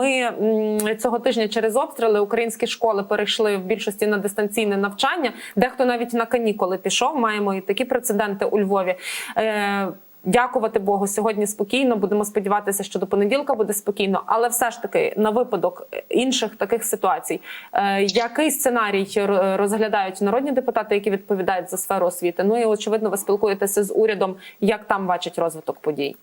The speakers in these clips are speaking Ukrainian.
Ми цього тижня через обстріли українські школи перейшли в більшості на дистанційне навчання. Дехто навіть на канікули пішов. Маємо і такі прецеденти у Львові. Е, Дякувати Богу, сьогодні спокійно. Будемо сподіватися, що до понеділка буде спокійно. Але все ж таки, на випадок інших таких ситуацій, е, який сценарій розглядають народні депутати, які відповідають за сферу освіти? Ну і очевидно, ви спілкуєтеся з урядом, як там бачать розвиток подій.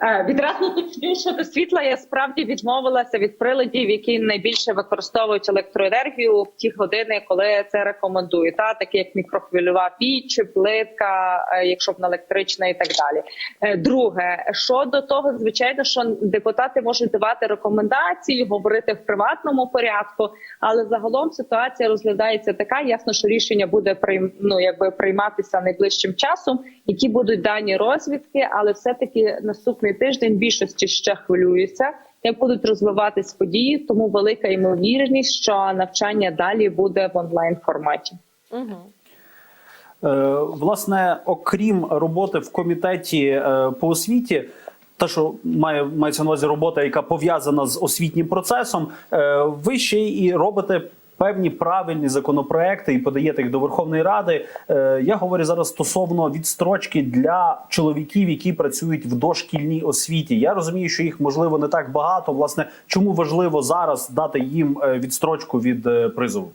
Е, Відразу уточню, що до світла я справді відмовилася від приладів, які найбільше використовують електроенергію в ті години, коли це рекомендують, та такі як мікрохвильова піч, плитка, е, якщо б на електрична і так далі. Е, Друге, щодо того, звичайно, що депутати можуть давати рекомендації, говорити в приватному порядку, але загалом ситуація розглядається така. Ясно, що рішення буде ну, якби прийматися найближчим часом, які будуть дані розвідки, але все таки наступний тиждень більшості ще хвилюються. Як будуть розвиватись події, тому велика ймовірність, що навчання далі буде в онлайн форматі. Угу. Е, Власне, окрім роботи в комітеті е, по освіті, те, що має мається на увазі робота, яка пов'язана з освітнім процесом, е, ви ще і робите. Певні правильні законопроекти і подаєте їх до Верховної Ради. Е, Я говорю зараз стосовно відстрочки для чоловіків, які працюють в дошкільній освіті. Я розумію, що їх можливо не так багато. Власне, чому важливо зараз дати їм е, відстрочку від е, призову?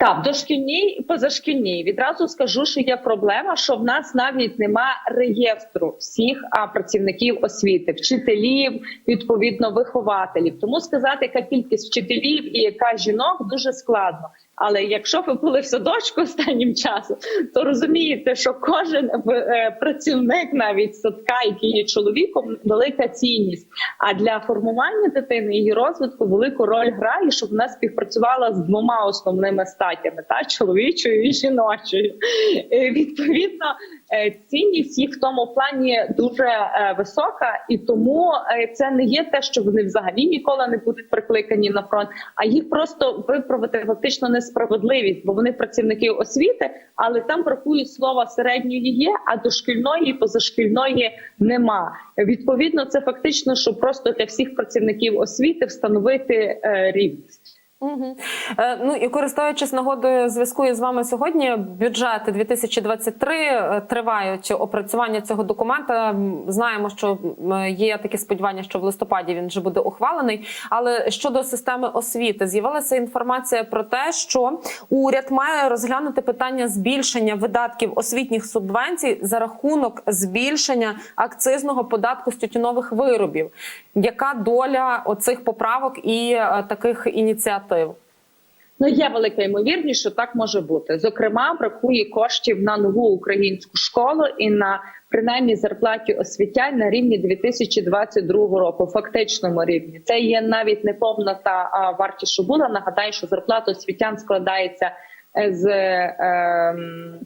Так, дошкільній і позашкільній. Відразу скажу, що є проблема, що в нас навіть нема реєстру всіх а, працівників освіти, вчителів, відповідно, вихователів. Тому сказати, яка кількість вчителів і яка жінок дуже складно. Але якщо ви були в садочку останнім часом, то розумієте, що кожен е, працівник, навіть садка, який є чоловіком, велика цінність. А для формування дитини її розвитку велику роль грає, щоб вона співпрацювала з двома основними статтями: та чоловічою і жіночою. Е, Відповідно, е, цінність їх в тому плані дуже висока, і тому це не є те, що вони взагалі ніколи не будуть прикликані на фронт, а їх просто виправити фактично несправедливість, бо вони працівники освіти, але там бракують слова середньої є, а дошкільної і позашкільної нема. Відповідно, це фактично, що просто для всіх працівників освіти встановити е, рівність. Е, ну і користуючись нагодою зв'язку із вами сьогодні, бюджети 2023 е, тривають опрацювання цього документа. Знаємо, що є такі сподівання, що в листопаді він вже буде ухвалений. Але щодо системи освіти, з'явилася інформація про те, що уряд має розглянути питання збільшення видатків освітніх субвенцій за рахунок збільшення акцизного податку з тютюнових виробів. Яка доля оцих поправок і е, таких ініціатив? Ну є велика ймовірність, що так може бути. Зокрема, бракує коштів на нову українську школу і на принаймні зарплаті освітян на рівні 2022 року, фактичному рівні. Це є навіть не повна та вартість, що була. Нагадаю, що зарплата освітян складається е, з е,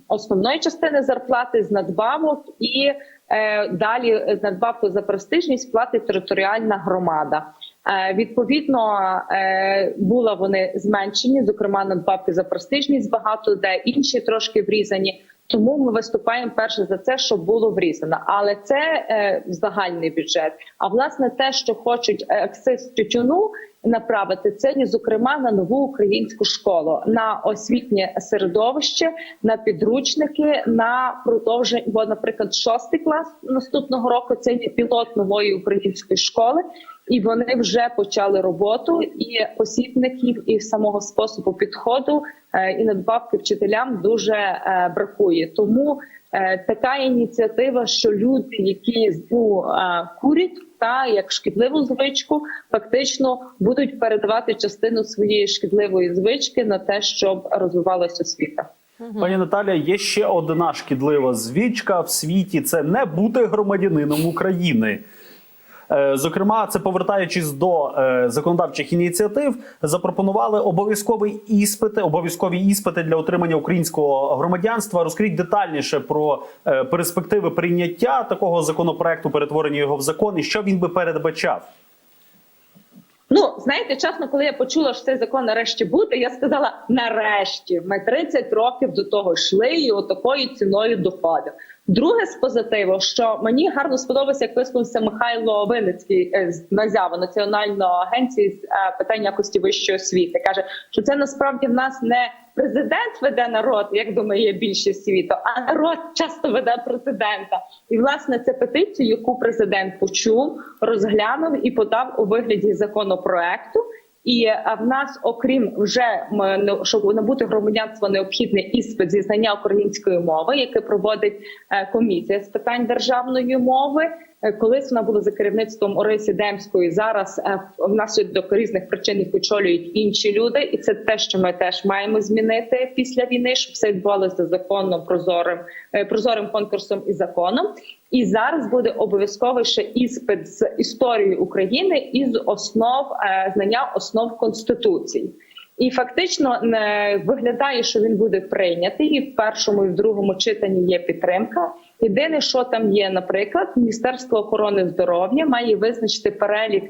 основної частини зарплати, з надбавок і е, далі е, надбавку за престижність платить територіальна громада. Е, Відповідно, е, була вони зменшені, зокрема надбавки за престижність багато де інші трошки врізані. Тому ми виступаємо перше за це, щоб було врізано. Але це е, загальний бюджет. А власне те, що хочуть е, акциз тютюну направити, це зокрема на нову українську школу, на освітнє середовище, на підручники, на продовження. Бо, наприклад, шостий клас наступного року це є пілот нової української школи. І вони вже почали роботу і посібників, і самого способу підходу, е, і надбавки вчителям дуже е, бракує. Тому е, така ініціатива, що люди, які ну, курять та як шкідливу звичку, фактично будуть передавати частину своєї шкідливої звички на те, щоб розвивалася освіта. Пані Наталя, є ще одна шкідлива звичка в світі: це не бути громадянином України. Е, Зокрема, це повертаючись до е, законодавчих ініціатив, запропонували обов'язкові іспити, обов'язкові іспити для отримання українського громадянства. Розкажіть детальніше про е, перспективи прийняття такого законопроекту, перетворення його в закон, і що він би передбачав. Ну знаєте, чесно, коли я почула, що цей закон нарешті буде, я сказала: нарешті, ми 30 років до того йшли і отакою ціною доходив. Друге з позитиву, що мені гарно сподобався, як висловився Михайло Винницький е, з НАЗЯВО Національної агенції з е, питань якості вищої освіти. каже, що це насправді в нас не президент веде народ, як думає більшість світу, а народ часто веде президента. І власне це петицію, яку президент почув, розглянув і подав у вигляді законопроекту. І е, в нас, окрім вже м, щоб набути громадянство, необхідне іспит зі знання української мови, яке проводить е, комісія з питань державної мови. Е, Колись вона була за керівництвом Орисі Демської. Зараз е, внаслідок різних причин їх очолюють інші люди, і це те, що ми теж маємо змінити після війни, щоб все відбувалося законно, прозорим, е, прозорим конкурсом і законом. І зараз буде обов'язковий ще іспит з історії України і з основ знання основ конституції. І фактично не виглядає, що він буде прийнятий. І в першому і в другому читанні є підтримка. Єдине, що там є, наприклад, Міністерство охорони здоров'я має визначити перелік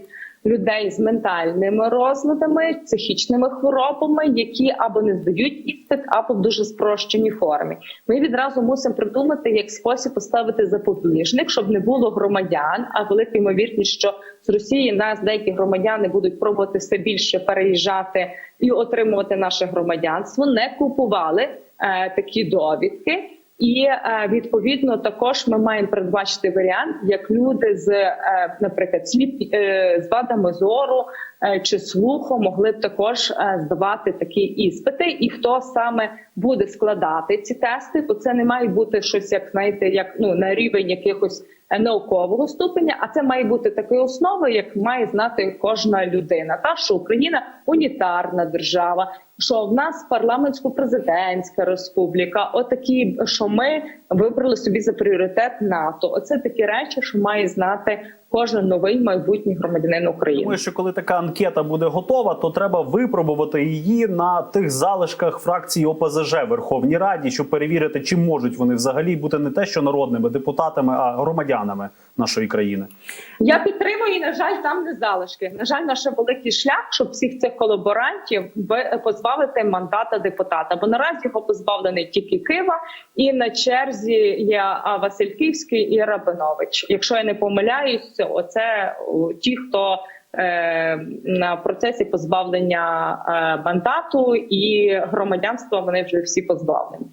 людей з ментальними розладами, психічними хворобами, які або не здають іспит, або в дуже спрощеній формі. Ми відразу мусимо придумати як спосіб поставити запобіжник, щоб не було громадян. А велика ймовірність, що з Росії нас деякі громадяни будуть пробувати все більше переїжджати і отримувати наше громадянство, не купували е, такі довідки. І е, відповідно також ми маємо передбачити варіант, як люди з, е, наприклад, сліп е, з вадами зору чи слуху могли б також здавати такі іспити, і хто саме буде складати ці тести, бо це не має бути щось, як знаєте, як ну на рівень якихось наукового ступеня, а це має бути такою основою, як має знати кожна людина. Та що Україна унітарна держава, що в нас парламентсько-президентська республіка, отакі, що ми вибрали собі за пріоритет НАТО. Оце такі речі, що має знати кожен новий майбутній громадянин України. Думаю, що коли така анкета буде готова, то треба випробувати її на тих залишках фракції ОПЗЖ Верховній Раді, щоб перевірити, чи можуть вони взагалі бути не те, що народними депутатами, а громадянами нашої країни. Я підтримую, на жаль, там не залишки. На жаль, наш великий шлях, щоб всіх цих колаборантів ви- позбавити мандата депутата. Бо наразі його позбавлений тільки Кива, і на черзі є Васильківський і Рабинович. Якщо я не помиляюсь, оце ті, хто. е, На процесі позбавлення е, мандату і громадянства вони вже всі позбавлені.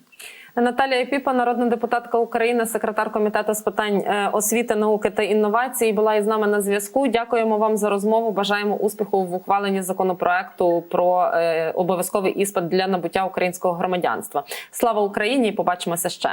Наталія Піпа, народна депутатка України, секретар комітету з питань е, освіти, науки та інновацій, була із нами на зв'язку. Дякуємо вам за розмову. Бажаємо успіху в ухваленні законопроекту про е, обов'язковий іспит для набуття українського громадянства. Слава Україні! і Побачимося ще.